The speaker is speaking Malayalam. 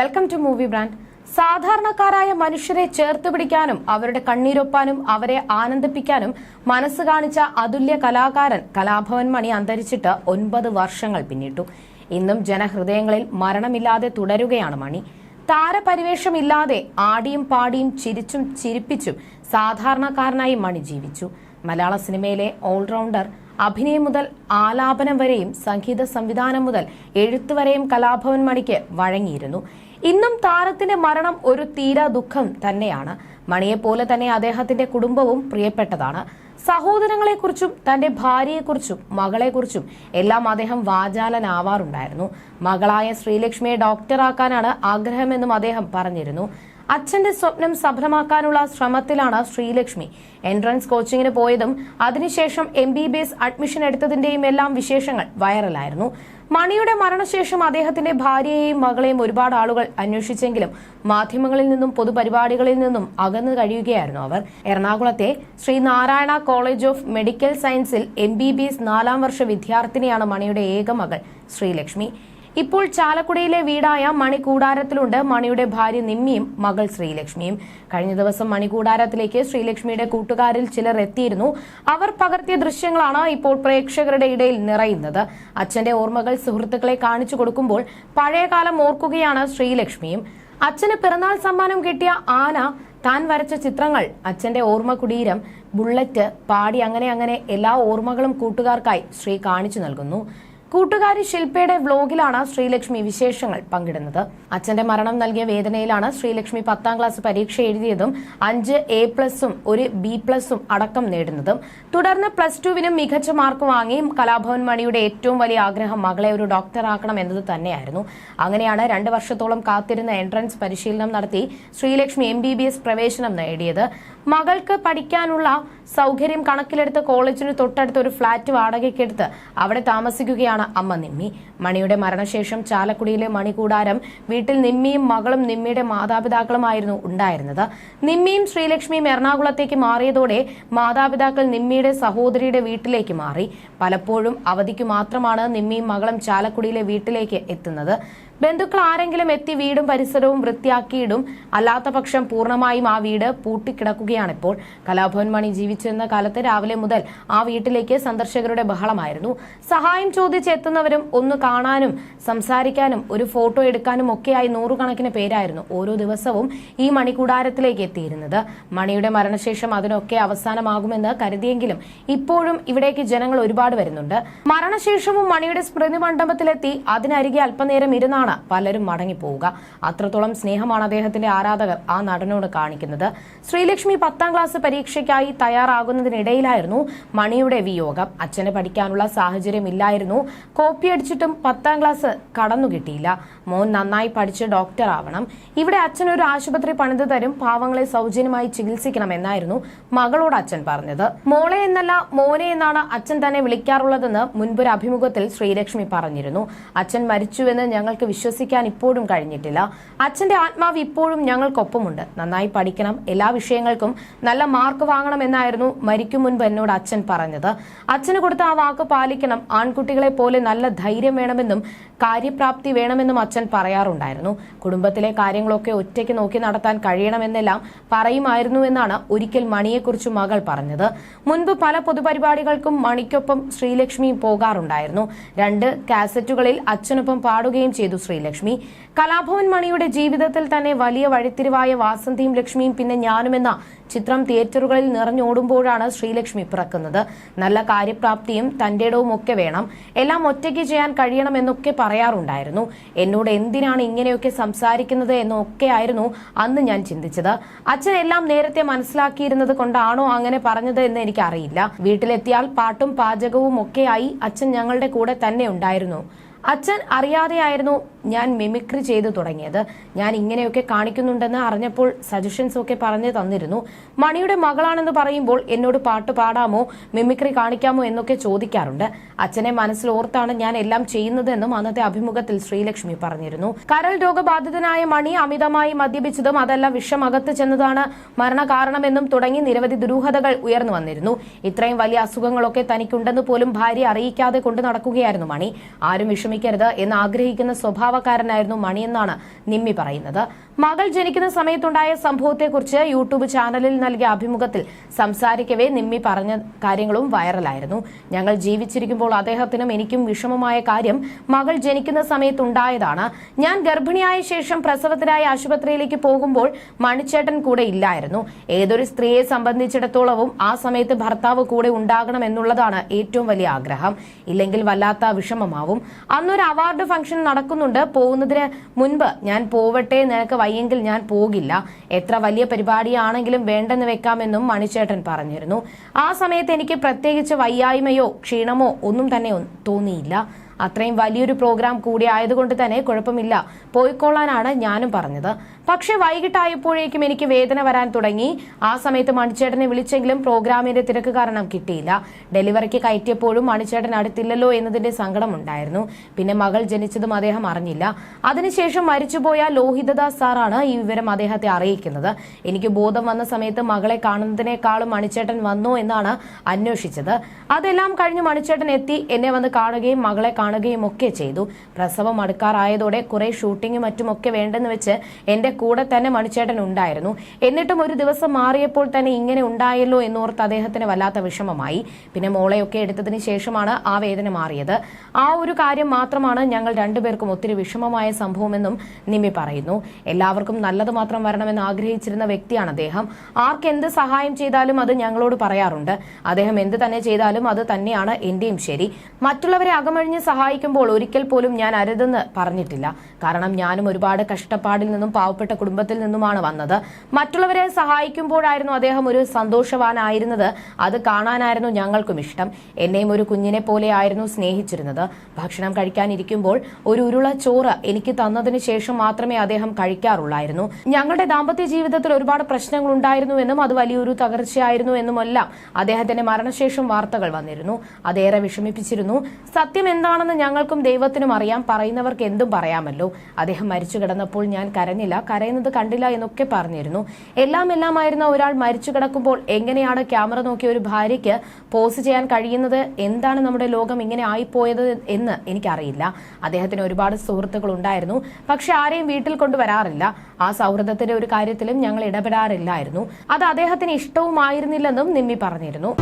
വെൽക്കം ടു മൂവി ബ്രാൻഡ് സാധാരണക്കാരായ മനുഷ്യരെ ചേർത്ത് പിടിക്കാനും അവരുടെ കണ്ണീരൊപ്പാനും അവരെ ആനന്ദിപ്പിക്കാനും മനസ്സ് കാണിച്ച അതുല്യ കലാകാരൻ കലാഭവൻ മണി അന്തരിച്ചിട്ട് ഒൻപത് വർഷങ്ങൾ പിന്നിട്ടു. ഇന്നും ജനഹൃദയങ്ങളിൽ മരണമില്ലാതെ തുടരുകയാണ് മണി. താരപരിവേഷമില്ലാതെ ആടിയും പാടിയും ചിരിച്ചും ചിരിപ്പിച്ചും സാധാരണക്കാരനായി മണി ജീവിച്ചു. മലയാള സിനിമയിലെ ഓൾറൗണ്ടർ അഭിനയം മുതൽ ആലാപനം വരെയും സംഗീത സംവിധാനം മുതൽ എഴുത്ത് വരെയും കലാഭവൻ മണിക്ക് വഴങ്ങിയിരുന്നു. ഇന്നും താരത്തിന്റെ മരണം ഒരു തീരാ ദുഃഖം തന്നെയാണ്. മണിയെപ്പോലെ തന്നെ അദ്ദേഹത്തിന്റെ കുടുംബവും പ്രിയപ്പെട്ടതാണ്. സഹോദരങ്ങളെക്കുറിച്ചും തന്റെ ഭാര്യയെക്കുറിച്ചും മകളെക്കുറിച്ചും എല്ലാം അദ്ദേഹം വാചാലനാവാറുണ്ടായിരുന്നു. മകളായ ശ്രീലക്ഷ്മിയെ ഡോക്ടറാക്കാനാണ് ആഗ്രഹമെന്നും അദ്ദേഹം പറഞ്ഞിരുന്നു. അച്ഛന്റെ സ്വപ്നം സഫലമാക്കാനുള്ള ശ്രമത്തിലാണ് ശ്രീലക്ഷ്മി. എൻട്രൻസ് കോച്ചിങ്ങിന് പോയതും അതിനുശേഷം M B B S admission എടുത്തതിന്റെയും എല്ലാം വിശേഷങ്ങൾ വൈറലായിരുന്നു. മണിയുടെ മരണശേഷം അദ്ദേഹത്തിന്റെ ഭാര്യയെയും മകളെയും ഒരുപാട് ആളുകൾ അന്വേഷിച്ചെങ്കിലും മാധ്യമങ്ങളിൽ നിന്നും പൊതുപരിപാടികളിൽ നിന്നും അകന്നു കഴിയുകയായിരുന്നു അവർ. എറണാകുളത്തെ ശ്രീനാരായണ കോളേജ് ഓഫ് മെഡിക്കൽ സയൻസിൽ എം ബി ബി എസ് നാലാം വർഷ വിദ്യാർത്ഥിനിയാണ് മണിയുടെ ഏക മകൾ ശ്രീലക്ഷ്മി. ഇപ്പോൾ ചാലക്കുടിയിലെ വീടായ മണി കൂടാരത്തിലുണ്ട് മണിയുടെ ഭാര്യ നിമ്മിയും മകൾ ശ്രീലക്ഷ്മിയും. കഴിഞ്ഞ ദിവസം മണി കൂടാരത്തിലേക്ക് ശ്രീലക്ഷ്മിയുടെ കൂട്ടുകാരിൽ ചിലർ എത്തിയിരുന്നു. അവർ പകർത്തിയ ദൃശ്യങ്ങളാണ് ഇപ്പോൾ പ്രേക്ഷകരുടെ ഇടയിൽ നിറയുന്നത്. അച്ഛന്റെ ഓർമ്മകൾ സുഹൃത്തുക്കളെ കാണിച്ചു കൊടുക്കുമ്പോൾ പഴയകാലം ഓർക്കുകയാണ് ശ്രീലക്ഷ്മിയും. അച്ഛന് പിറന്നാൾ സമ്മാനം കിട്ടിയ ആന താൻ വരച്ച ചിത്രങ്ങൾ അച്ഛന്റെ ഓർമ്മ കുടീരം ബുള്ളറ്റ് പാടി അങ്ങനെ അങ്ങനെ എല്ലാ ഓർമ്മകളും കൂട്ടുകാർക്കായി ശ്രീ കാണിച്ചു നൽകുന്നു. കൂട്ടുകാരി ശില്പയുടെ വ്ലോഗിലാണ് ശ്രീലക്ഷ്മി വിശേഷങ്ങൾ പങ്കിടുന്നത്. അച്ഛന്റെ മരണം നൽകിയ വേദനയിലാണ് ശ്രീലക്ഷ്മി പത്താം ക്ലാസ് പരീക്ഷ എഴുതിയതും അഞ്ച് എ പ്ലസും ഒരു ബി പ്ലസും അടക്കം നേടുന്നതും. തുടർന്ന് പ്ലസ് ടുവിനും മികച്ച മാർക്ക് വാങ്ങി കലാഭവൻ മണിയുടെ ഏറ്റവും വലിയ ആഗ്രഹം മകളെ ഒരു ഡോക്ടറാക്കണം എന്നത് തന്നെയായിരുന്നു. അങ്ങനെയാണ് രണ്ട് വർഷത്തോളം കാത്തിരുന്ന എൻട്രൻസ് പരിശീലനം നടത്തി Sreelakshmi M B B S പ്രവേശനം നേടിയത്. മകൾക്ക് പഠിക്കാനുള്ള സൗകര്യം കണക്കിലെടുത്ത് കോളേജിന് തൊട്ടടുത്ത് ഒരു ഫ്ളാറ്റ് വാടകയ്ക്കെടുത്ത് അവിടെ താമസിക്കുകയാണ് അമ്മ നിമ്മി. മണിയുടെ മരണശേഷം ചാലക്കുടിയിലെ മണികൂടാരം വീട്ടിൽ നിമ്മിയും മകളും നിമ്മിയുടെ മാതാപിതാക്കളുമായിരുന്നു ഉണ്ടായിരുന്നത്. നിമ്മിയും ശ്രീലക്ഷ്മിയും എറണാകുളത്തേക്ക് മാറിയതോടെ മാതാപിതാക്കൾ നിമ്മിയുടെ സഹോദരിയുടെ വീട്ടിലേക്ക് മാറി. പലപ്പോഴും അവധിക്ക് മാത്രമാണ് നിമ്മിയും മകളും ചാലക്കുടിയിലെ വീട്ടിലേക്ക് എത്തുന്നത്. ബന്ധുക്കൾ ആരെങ്കിലും എത്തി വീടും പരിസരവും വൃത്തിയാക്കിയിടും. അല്ലാത്ത പക്ഷം പൂർണമായും ആ വീട് പൂട്ടിക്കിടക്കുകയാണിപ്പോൾ. കലാഭവൻ മണി ജീവിച്ചിരുന്ന കാലത്ത് രാവിലെ മുതൽ ആ വീട്ടിലേക്ക് സന്ദർശകരുടെ ബഹളമായിരുന്നു. സഹായം ചോദിച്ചെത്തുന്നവരും ഒന്ന് കാണാനും സംസാരിക്കാനും ഒരു ഫോട്ടോ എടുക്കാനും ഒക്കെയായി നൂറുകണക്കിന് പേരായിരുന്നു ഓരോ ദിവസവും ഈ മണിക്കൂടാരത്തിലേക്ക് എത്തിയിരുന്നത്. മണിയുടെ മരണശേഷം അതിനൊക്കെ അവസാനമാകുമെന്ന് കരുതിയെങ്കിലും ഇപ്പോഴും ഇവിടേക്ക് ജനങ്ങൾ ഒരുപാട് വരുന്നുണ്ട്. മരണശേഷവും മണിയുടെ സ്മൃതി മണ്ഡപത്തിലെത്തി അതിനരികെ അല്പനേരം ഇരുന്നാണ് പലരും മടങ്ങിപ്പോവുക. അത്രത്തോളം സ്നേഹമാണ് അദ്ദേഹത്തിന്റെ ആരാധകർ ആ നടനോട് കാണിക്കുന്നത്. ശ്രീലക്ഷ്മി പത്താം ക്ലാസ് പരീക്ഷയ്ക്കായി തയ്യാറാകുന്നതിനിടയിലായിരുന്നു മണിയുടെ വിയോഗം. അച്ഛനെ പഠിക്കാനുള്ള സാഹചര്യം ഇല്ലായിരുന്നു കോപ്പി അടിച്ചിട്ടും പത്താം ക്ലാസ് കടന്നു കിട്ടിയില്ല. മോൻ നന്നായി പഠിച്ച് ഡോക്ടർ ആവണം. ഇവിടെ അച്ഛൻ ഒരു ആശുപത്രി പണിത് തരും. പാവങ്ങളെ സൗജന്യമായി ചികിത്സിക്കണം എന്നായിരുന്നു മകളോട് അച്ഛൻ പറഞ്ഞത്. മോളെ എന്നല്ല മോനെ എന്നാണ് അച്ഛൻ തന്നെ വിളിക്കാറുള്ളതെന്ന് മുൻപൊരു അഭിമുഖത്തിൽ ശ്രീലക്ഷ്മി പറഞ്ഞിരുന്നു. അച്ഛൻ മരിച്ചുവെന്ന് ഞങ്ങൾക്ക് വിശ്വസിക്കാൻ ഇപ്പോഴും കഴിഞ്ഞിട്ടില്ല. അച്ഛന്റെ ആത്മാവ് ഇപ്പോഴും ഞങ്ങൾക്കൊപ്പമുണ്ട്. നന്നായി പഠിക്കണം. എല്ലാ വിഷയങ്ങൾക്കും നല്ല മാർക്ക് വാങ്ങണം എന്നായിരുന്നു മരിക്കും മുൻപ് എന്നോട് അച്ഛൻ പറഞ്ഞത്. അച്ഛന് കൊടുത്ത ആ വാക്ക് പാലിക്കണം. ആൺകുട്ടികളെ പോലെ നല്ല ധൈര്യം വേണമെന്നും കാര്യപ്രാപ്തി വേണമെന്നും അച്ഛൻ പറയാറുണ്ടായിരുന്നു. കുടുംബത്തിലെ കാര്യങ്ങളൊക്കെ ഒറ്റയ്ക്ക് നോക്കി നടത്താൻ കഴിയണമെന്നെല്ലാം പറയുമായിരുന്നു എന്നാണ് ഒരിക്കൽ മണിയെക്കുറിച്ച് മകൾ പറഞ്ഞത്. മുൻപ് പല പൊതുപരിപാടികൾക്കും മണിക്കൊപ്പം ശ്രീലക്ഷ്മിയും പോകാറുണ്ടായിരുന്നു. രണ്ട് കാസറ്റുകളിൽ അച്ഛനൊപ്പം പാടുകയും ചെയ്തു ശ്രീലക്ഷ്മി. കലാഭവൻ മണിയുടെ ജീവിതത്തിൽ തന്നെ വലിയ വഴിത്തിരിവായ വാസന്തിയും ലക്ഷ്മിയും പിന്നെ ഞാനുമെന്ന ചിത്രം തിയേറ്ററുകളിൽ നിറഞ്ഞോടുമ്പോഴാണ് ശ്രീലക്ഷ്മി പിറക്കുന്നത്. നല്ല കാര്യപ്രാപ്തിയും തന്റേടവും ഒക്കെ വേണം. എല്ലാം ഒറ്റയ്ക്ക് ചെയ്യാൻ കഴിയണമെന്നൊക്കെ പറയാറുണ്ടായിരുന്നു. എന്നോട് എന്തിനാണ് ഇങ്ങനെയൊക്കെ സംസാരിക്കുന്നത് എന്നൊക്കെ ആയിരുന്നു അന്ന് ഞാൻ ചിന്തിച്ചത്. അച്ഛൻ എല്ലാം നേരത്തെ മനസ്സിലാക്കിയിരുന്നത് കൊണ്ടാണോ അങ്ങനെ പറഞ്ഞത് എന്ന് എനിക്കറിയില്ല. വീട്ടിലെത്തിയാൽ പാട്ടും പാചകവും ഒക്കെയായി അച്ഛൻ ഞങ്ങളുടെ കൂടെ തന്നെ ഉണ്ടായിരുന്നു. അച്ഛൻ അറിയാതെയായിരുന്നു ഞാൻ മിമിക്രി ചെയ്തു തുടങ്ങിയത്. ഞാൻ ഇങ്ങനെയൊക്കെ കാണിക്കുന്നുണ്ടെന്ന് അറിഞ്ഞപ്പോൾ സജഷൻസ് ഒക്കെ പറഞ്ഞു തന്നിരുന്നു. മണിയുടെ മകളാണെന്ന് പറയുമ്പോൾ എന്നോട് പാട്ട് പാടാമോ മിമിക്രി കാണിക്കാമോ എന്നൊക്കെ ചോദിക്കാറുണ്ട്. അച്ഛനെ മനസ്സിലോർത്താണ് ഞാൻ എല്ലാം ചെയ്യുന്നതെന്നും അന്നത്തെ അഭിമുഖത്തിൽ ശ്രീലക്ഷ്മി പറഞ്ഞിരുന്നു. കരൾ രോഗബാധിതനായ മണി അമിതമായി മദ്യപിച്ചതും അതല്ല വിഷം അകത്ത് ചെന്നതാണ് മരണകാരണമെന്നും തുടങ്ങി നിരവധി ദുരൂഹതകൾ ഉയർന്നു വന്നിരുന്നു. ഇത്രയും വലിയ അസുഖങ്ങളൊക്കെ തനിക്കുണ്ടെന്ന് പോലും ഭാര്യ അറിയിക്കാതെ കൊണ്ടു നടക്കുകയായിരുന്നു മണി. ആരും വിഷമിക്കരുത് എന്ന് ആഗ്രഹിക്കുന്ന സ്വഭാവ സ്വഭാവക്കാരനായിരുന്നു മണിയെന്നാണ് നിമ്മി പറയുന്നത്. മകൾ ജനിക്കുന്ന സമയത്തുണ്ടായ സംഭവത്തെക്കുറിച്ച് യൂട്യൂബ് ചാനലിൽ നൽകിയ അഭിമുഖത്തിൽ സംസാരിക്കവേ നിമ്മി പറഞ്ഞ കാര്യങ്ങളും വൈറലായിരുന്നു. ഞങ്ങൾ ജീവിച്ചിരിക്കുമ്പോൾ അദ്ദേഹത്തിനും എനിക്കും വിഷമമായ കാര്യം മകൾ ജനിക്കുന്ന സമയത്തുണ്ടായതാണ്. ഞാൻ ഗർഭിണിയായ ശേഷം പ്രസവത്തിനായി ആശുപത്രിയിലേക്ക് പോകുമ്പോൾ മണിച്ചേട്ടൻ കൂടെ ഇല്ലായിരുന്നു. ഏതൊരു സ്ത്രീയെ സംബന്ധിച്ചിടത്തോളവും ആ സമയത്ത് ഭർത്താവ് കൂടെ ഉണ്ടാകണം എന്നുള്ളതാണ് ഏറ്റവും വലിയ ആഗ്രഹം. ഇല്ലെങ്കിൽ വല്ലാത്ത വിഷമമാവും. അന്നൊരു അവാർഡ് ഫംഗ്ഷൻ നടക്കുന്നുണ്ട്. പോകുന്നതിന് മുൻപ് ഞാൻ പോവട്ടെ നിനക്ക് വയ്യെങ്കിൽ ഞാൻ പോകില്ല. എത്ര വലിയ പരിപാടിയാണെങ്കിലും വേണ്ടെന്ന് വെക്കാമെന്നും മണിച്ചേട്ടൻ പറഞ്ഞിരുന്നു. ആ സമയത്ത് എനിക്ക് പ്രത്യേകിച്ച് വയ്യായ്മയോ ക്ഷീണമോ ഒന്നും തന്നെ തോന്നിയില്ല. അത്രയും വലിയൊരു പ്രോഗ്രാം കൂടി ആയതുകൊണ്ട് തന്നെ കുഴപ്പമില്ല. പോയിക്കൊള്ളാനാണ് ഞാനും പറഞ്ഞത്. പക്ഷെ വൈകിട്ടായപ്പോഴേക്കും എനിക്ക് വേദന വരാൻ തുടങ്ങി. ആ സമയത്ത് മണിച്ചേട്ടനെ വിളിച്ചെങ്കിലും പ്രോഗ്രാമിന്റെ തിരക്ക് കാരണം കിട്ടിയില്ല. ഡെലിവറിക്ക് കയറ്റിയപ്പോഴും മണിച്ചേട്ടൻ അടുത്തില്ലല്ലോ എന്നതിന്റെ സങ്കടം ഉണ്ടായിരുന്നു. പിന്നെ മകൾ ജനിച്ചതും അദ്ദേഹം അറിഞ്ഞില്ല. അതിനുശേഷം മരിച്ചുപോയ ലോഹിതദാസ് സാറാണ് ഈ വിവരം അദ്ദേഹത്തെ അറിയിക്കുന്നത്. എനിക്ക് ബോധം വന്ന സമയത്ത് മകളെ കാണുന്നതിനേക്കാളും മണിച്ചേട്ടൻ വന്നോ എന്നാണ് അന്വേഷിച്ചത്. അതെല്ലാം കഴിഞ്ഞ് മണിച്ചേട്ടൻ എത്തി. എന്നെ വന്ന് കാണുകയും മകളെ കാണുകയും ഒക്കെ ചെയ്തു. പ്രസവം അടുക്കാറായതോടെ കുറെ ഷൂട്ടിങ്ങും മറ്റുമൊക്കെ വേണ്ടെന്ന് വെച്ച് എന്റെ കൂടെ തന്നെ മണിച്ചേട്ടൻ ഉണ്ടായിരുന്നു. എന്നിട്ടും ഒരു ദിവസം മാറിയപ്പോൾ തന്നെ ഇങ്ങനെ ഉണ്ടായല്ലോ എന്നോർത്ത് അദ്ദേഹത്തിന് വല്ലാത്ത വിഷമമായി. പിന്നെ മോളെയൊക്കെ എടുത്തതിന് ശേഷമാണ് ആ വേദന മാറിയത്. ആ ഒരു കാര്യം മാത്രമാണ് ഞങ്ങൾ രണ്ടുപേർക്കും ഒത്തിരി വിഷമമായ സംഭവമെന്നും നിമ്മി പറയുന്നു. എല്ലാവർക്കും നല്ലത് മാത്രം വരണമെന്ന് ആഗ്രഹിച്ചിരുന്ന വ്യക്തിയാണ് അദ്ദേഹം. ആർക്ക് എന്ത് സഹായം ചെയ്താലും അത് ഞങ്ങളോട് പറയാറുണ്ട്. അദ്ദേഹം എന്ത് തന്നെ ചെയ്താലും അത് തന്നെയാണ് എന്റെയും ശരി. മറ്റുള്ളവരെ അകമഴിഞ്ഞ് സഹായിക്കുമ്പോൾ ഒരിക്കൽ പോലും ഞാൻ അരുതെന്ന് പറഞ്ഞിട്ടില്ല. കാരണം ഞാനും ഒരുപാട് കഷ്ടപ്പാടിൽ നിന്നും പാവപ്പെട്ട കുടുംബത്തിൽ നിന്നുമാണ് വന്നത്. മറ്റുള്ളവരെ സഹായിക്കുമ്പോഴായിരുന്നു അദ്ദേഹം ഒരു സന്തോഷവാനായിരുന്നത്. അത് കാണാനായിരുന്നു ഞങ്ങൾക്കും ഇഷ്ടം. എന്നെയും ഒരു കുഞ്ഞിനെ പോലെ ആയിരുന്നു സ്നേഹിച്ചിരുന്നത്. ഭക്ഷണം കഴിക്കാനിരിക്കുമ്പോൾ ഒരു ഉരുള ചോറ് എനിക്ക് തന്നതിന് ശേഷം മാത്രമേ അദ്ദേഹം കഴിക്കാറുള്ളായിരുന്നു. ഞങ്ങളുടെ ദാമ്പത്യ ജീവിതത്തിൽ ഒരുപാട് പ്രശ്നങ്ങൾ ഉണ്ടായിരുന്നുവെന്നും അത് വലിയൊരു തകർച്ചയായിരുന്നു എന്നുമെല്ലാം അദ്ദേഹത്തിന്റെ മരണശേഷം വാർത്തകൾ വന്നിരുന്നു. അതേറെ വിഷമിപ്പിച്ചിരുന്നു. സത്യം എന്താണെന്ന് ഞങ്ങൾക്കും ദൈവത്തിനും അറിയാം. പറയുന്നവർക്ക് എന്തും പറയാമല്ലോ. അദ്ദേഹം മരിച്ചു കിടന്നപ്പോൾ ഞാൻ കരഞ്ഞില്ല. കരയുന്നത് കണ്ടില്ല എന്നൊക്കെ പറഞ്ഞിരുന്നു. എല്ലാം എല്ലാമായിരുന്ന ഒരാൾ മരിച്ചു കിടക്കുമ്പോൾ എങ്ങനെയാണ് ക്യാമറ നോക്കിയ ഒരു ഭാര്യയ്ക്ക് പോസ് ചെയ്യാൻ കഴിയുന്നത്? എന്താണ് നമ്മുടെ ലോകം ഇങ്ങനെ ആയിപ്പോയത് എന്ന് എനിക്കറിയില്ല. അദ്ദേഹത്തിന് ഒരുപാട് സുഹൃത്തുക്കൾ ഉണ്ടായിരുന്നു പക്ഷെ ആരെയും വീട്ടിൽ കൊണ്ടുവരാറില്ല. ആ സൗഹൃദത്തിന്റെ ഒരു കാര്യത്തിലും ഞങ്ങൾ ഇടപെടാറില്ലായിരുന്നു. അത് അദ്ദേഹത്തിന് ഇഷ്ടവുമായിരുന്നില്ലെന്നും നിമ്മി പറഞ്ഞിരുന്നു.